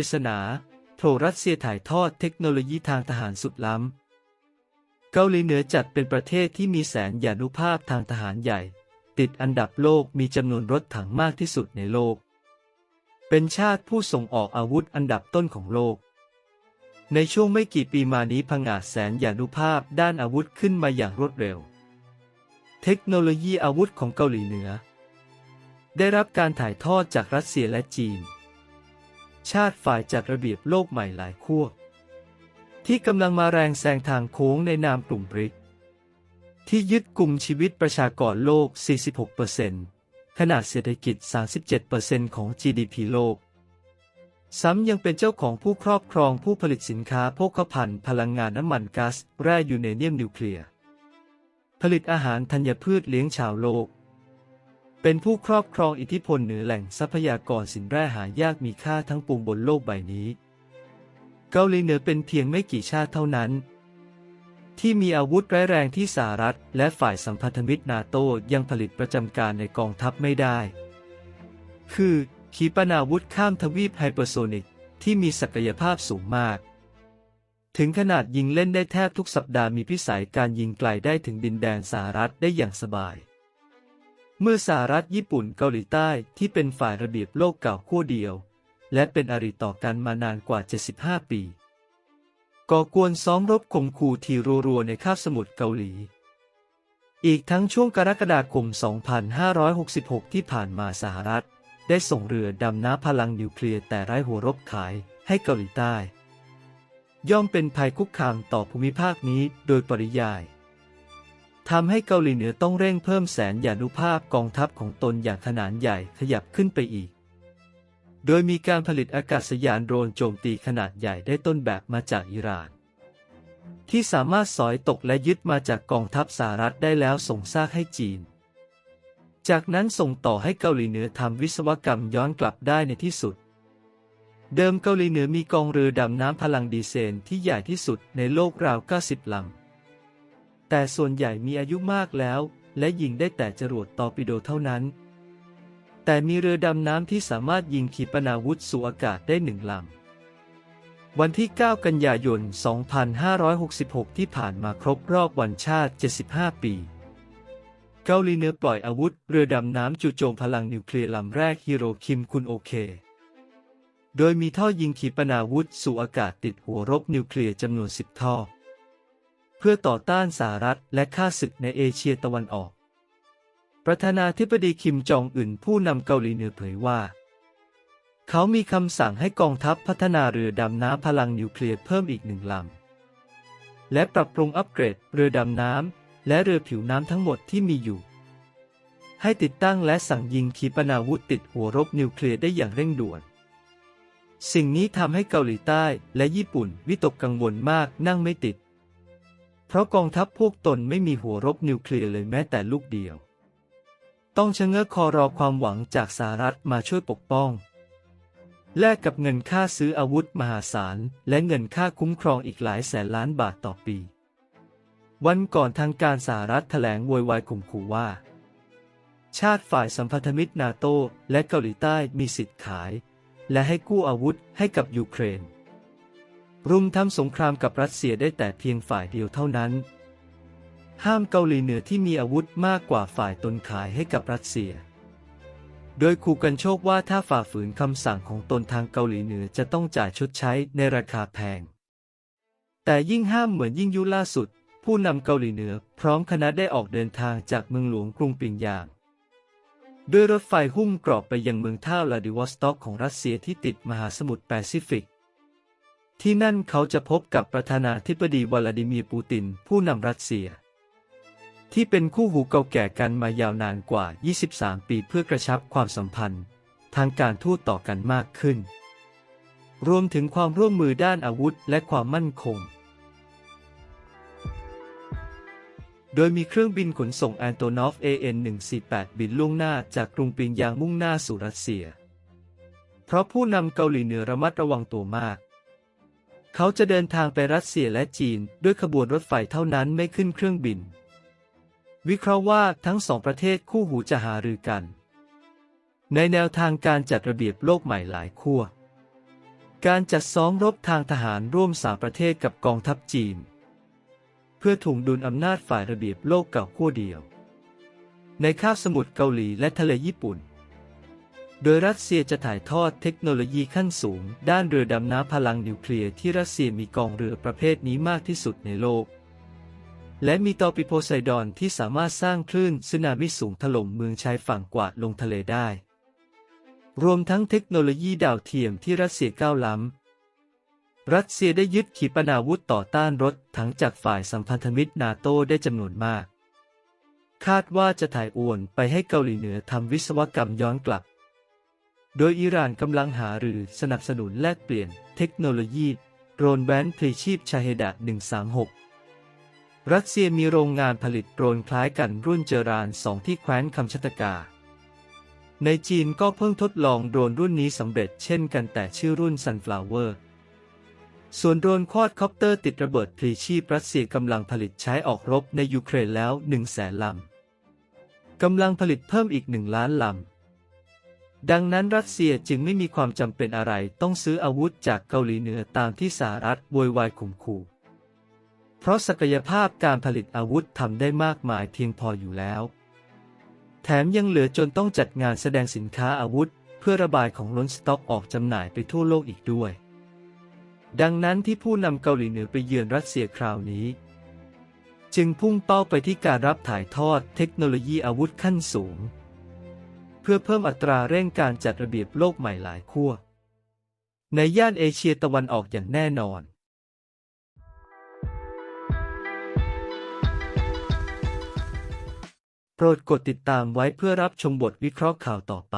ริศนาโผล่รัสเซียถ่ายทอดเทคโนโลยีทางทหารสุดล้ำ เกาหลีเหนือจัดเป็นประเทศที่มีแสนยานุภาพทางทหารใหญ่ ติดอันดับโลกมีจำนวนรถถังมากที่สุดในโลก เป็นชาติผู้ส่งออกอาวุธอันดับต้นของโลก ในช่วงไม่กี่ปีมานี้พังอาจแสนยานุภาพด้านอาวุธขึ้นมาอย่างรวดเร็ว เทคโนโลยีอาวุธของเกาหลีเหนือ ได้รับการถ่ายทอดจากรัสเซียและจีน ชาติฝ่ายจัดระเบียบโลกใหม่หลายขั้วที่กำลังมาแรงแซงทางโค้งในนามกลุ่มบริก ที่ยึดกลุ่มชีวิตประชากรโลก 46%ขนาดเศรษฐกิจ 37%ของ GDP โลก ซ้ำยังเป็นเจ้าของผู้ครอบครองผู้ผลิตสินค้าโภคภัณฑ์พลังงานน้ำมันก๊าซแร่ยูเรเนียมนิวเคลียร์ ผลิตอาหารธัญพืชเลี้ยงชาวโลก เป็นผู้ครอบครองอิทธิพลเหนือแหล่งทรัพยากรสินแร่หายากมีค่าทั้งปวงบนโลกใบนี้ เกาหลีเหนือเป็นเพียงไม่กี่ชาติเท่านั้น ที่มีอาวุธร้ายแรงที่สหรัฐ และฝ่ายสัมพันธมิตรนาโตยังผลิตประจำการในกองทัพไม่ได้ คือขีปนาวุธข้ามทวีปไฮเปอร์โซนิกที่มีศักยภาพสูงมาก ถึงขนาดยิงเล่นได้แทบทุกสัปดาห์มีพิสัยการยิงไกลได้ถึงดินแดนสหรัฐได้อย่างสบาย เมื่อสหรัฐญี่ปุ่นเกาหลีใต้ที่เป็นฝ่ายระเบียบโลกเก่าขั้วเดียว และเป็นอริต่อกันมานานกว่า 75 ปี ก่อกวนซ้อมรบข่มขู่ทีรัวๆในคาบสมุทรเกาหลี อีกทั้งช่วงกรกฎาคม 2566 ที่ผ่านมาสหรัฐ ได้ส่งเรือดำน้ำพลังนิวเคลียร์แต่ไร้หัวรบขายให้เกาหลีใต้ ย่อมเป็นภัยคุกคามต่อภูมิภาคนี้โดยปริยาย ทำให้เกาหลีเหนือต้องเร่งเพิ่มแสนยานุภาพกองทัพของตนอย่างขนาดใหญ่ขยับขึ้นไปอีก โดยมีการผลิตอากาศยานโดรนโจมตีขนาดใหญ่ได้ต้นแบบมาจากอิหร่าน ที่สามารถสอยตกและยึดมาจากกองทัพสหรัฐได้แล้วส่งซากให้จีน จากนั้นส่งต่อให้เกาหลีเหนือทำวิศวกรรมย้อนกลับได้ในที่สุดเดิมเกาหลีเหนือมีกองเรือดำน้ำพลังดีเซลที่ใหญ่ที่สุดในโลกราว 90 ลำ แต่ส่วนใหญ่มีอายุมากแล้ว และยิงได้แต่จรวดตอร์ปิโดเท่านั้น แต่มีเรือดำน้ำที่สามารถยิงขีปนาวุธสู่อากาศได้หนึ่งลำ วันที่ 9 กันยายน 2566 ที่ผ่านมาครบรอบวันชาติ 75 ปี เกาหลีเหนือปล่อยอาวุธ เรือดำน้ำจู่โจมพลังนิวเคลียร์ลำแรกฮิโรคิมคุนโอเคโดยมีท่อยิงขีปนาวุธสู่อากาศติดหัวรบนิวเคลียร์จำนวน 10 ท่อ เพื่อต่อต้านสหรัฐและฆ่าศึกในเอเชียตะวันออก ประธานาธิบดีคิมจองอึนผู้นำเกาหลีเหนือเผยว่า เขามีคำสั่งให้กองทัพพัฒนาเรือดำน้ำพลังนิวเคลียร์เพิ่มอีกหนึ่งลำ และปรับปรุงอัปเกรดเรือดำน้ำและเรือผิวน้ำทั้งหมดที่มีอยู่ ให้ติดตั้งและสั่งยิงขีปนาวุธติดหัวรบนิวเคลียร์ได้อย่างเร่งด่วนสิ่งนี้ทำให้เกาหลีใต้และญี่ปุ่นวิตกกังวลมากนั่งไม่ติด เพราะกองทัพพวกตนไม่มีหัวรบนิวเคลียร์เลยแม้แต่ลูกเดียว ต้องชะเง้อคอรอความหวังจากสหรัฐมาช่วยปกป้อง แลกกับเงินค่าซื้ออาวุธมหาศาล และเงินค่าคุ้มครองอีกหลายแสนล้านบาทต่อปี วันก่อนทางการสหรัฐแถลงโวยวายข่มขู่ว่า ชาติฝ่ายสัมพันธมิตรนาโตและเกาหลีใต้มีสิทธิ์ขาย และให้กู้อาวุธให้กับยูเครน รุมทำสงครามกับรัสเซียได้แต่เพียงฝ่ายเดียวเท่านั้น ห้ามเกาหลีเหนือที่มีอาวุธมากกว่าฝ่ายตนขายให้กับรัสเซีย โดยขู่กันโชคว่าถ้าฝ่าฝืนคำสั่งของตนทางเกาหลีเหนือจะต้องจ่ายชดใช้ในราคาแพง แต่ยิ่งห้ามเหมือนยิ่งยุล่าสุด ผู้นำเกาหลีเหนือ พร้อมคณะได้ออกเดินทางจากเมืองหลวงกรุงปิงยางด้วยรถไฟหุ้มกรอบไปยังเมืองท่าลาดิวอสต็อกของรัสเซียที่ติดมหาสมุทรแปซิฟิก ที่นั่นเขาจะพบกับประธานาธิบดีวลาดิเมียร์ปูติน ผู้นำรัสเซีย ที่เป็นคู่หูเก่าแก่กันมายาวนานกว่า 23 ปีเพื่อกระชับความสัมพันธ์ ทางการทูตต่อกันมากขึ้น รวมถึงความร่วมมือด้านอาวุธและความมั่นคง โดยมีเครื่องบินขนส่งแอนโตนอฟ AN-148 บินล่วงหน้าจากกรุงปิงยางมุ่งหน้าสู่รัสเซีย เพราะผู้นำเกาหลีเหนือระมัดระวังตัวมาก เขาจะเดินทางไปรัสเซียและจีน ด้วยขบวนรถไฟเท่านั้นไม่ขึ้นเครื่องบิน วิเคราะห์ว่าทั้งสองประเทศคู่หูจะหารือกัน ในแนวทางการจัดระเบียบโลกใหม่หลายขั้วการจัดซ้อมรบทางทหารร่วมสามประเทศกับกองทัพจีน เพื่อถ่วงดุลอำนาจฝ่ายระเบียบโลกเก่าขั้วเดียว ในคาบสมุทรเกาหลีและทะเลญี่ปุ่น โดยรัสเซียจะถ่ายทอดเทคโนโลยีขั้นสูง ด้านเรือดำน้ำพลังนิวเคลียร์ที่รัสเซียมีกองเรือประเภทนี้มากที่สุดในโลก และมีตอปิโพไซดอนที่สามารถสร้างคลื่นสึนามิสูงถล่มเมืองชายฝั่งกวาดลงทะเลได้ รวมทั้งเทคโนโลยีดาวเทียมที่รัสเซียก้าวล้ำ รัสเซียได้ยึดขีปนาวุธต่อต้านรถถังจากฝ่ายสัมพันธมิตรนาโตได้จำนวนมาก คาดว่าจะถ่ายโอนไปให้เกาหลีเหนือทำวิศวกรรมย้อนกลับ โดยอิหร่านกำลังหาหรือสนับสนุนแลกเปลี่ยนเทคโนโลยีโดรนแว้นพลีชีพชาเฮดะ136 รัสเซียมีโรงงานผลิตโดรนคล้ายกันรุ่นเจอรานสองที่แคว้นคำชัตกา ในจีนก็เพิ่งทดลองโดรนรุ่นนี้สำเร็จเช่นกันแต่ชื่อรุ่น Sunflower ส่วนโดรนควอดคอปเตอร์ติดระเบิดพลีชีพรัสเซียกำลังผลิตใช้ออกรบในยูเครนแล้ว1 0 0 0 0แสนลำกำลังผลิตเพิ่มอีกหนึ่งล้านลำ ดังนั้นรัสเซียจึงไม่มีความจำเป็นอะไรต้องซื้ออาวุธจากเกาหลีเหนือตามที่สหรัฐโวยวายข่มขู่ เพราะศักยภาพการผลิตอาวุธทำได้มากมายเพียงพออยู่แล้ว แถมยังเหลือจนต้องจัดงานแสดงสินค้าอาวุธ เพื่อระบายของล้นสต็อกออกจำหน่ายไปทั่วโลกอีกด้วย ดังนั้นที่ผู้นำเกาหลีเหนือไปเยือนรัสเซียคราวนี้ จึงพุ่งเป้าไปที่การรับถ่ายทอดเทคโนโลยีอาวุธขั้นสูง เพื่อเพิ่มอัตราเร่งการจัดระเบียบโลกใหม่หลายขั้ว ในย่านเอเชียตะวันออกอย่างแน่นอน โปรดกดติดตามไว้เพื่อรับชมบทวิเคราะห์ข่าวต่อไป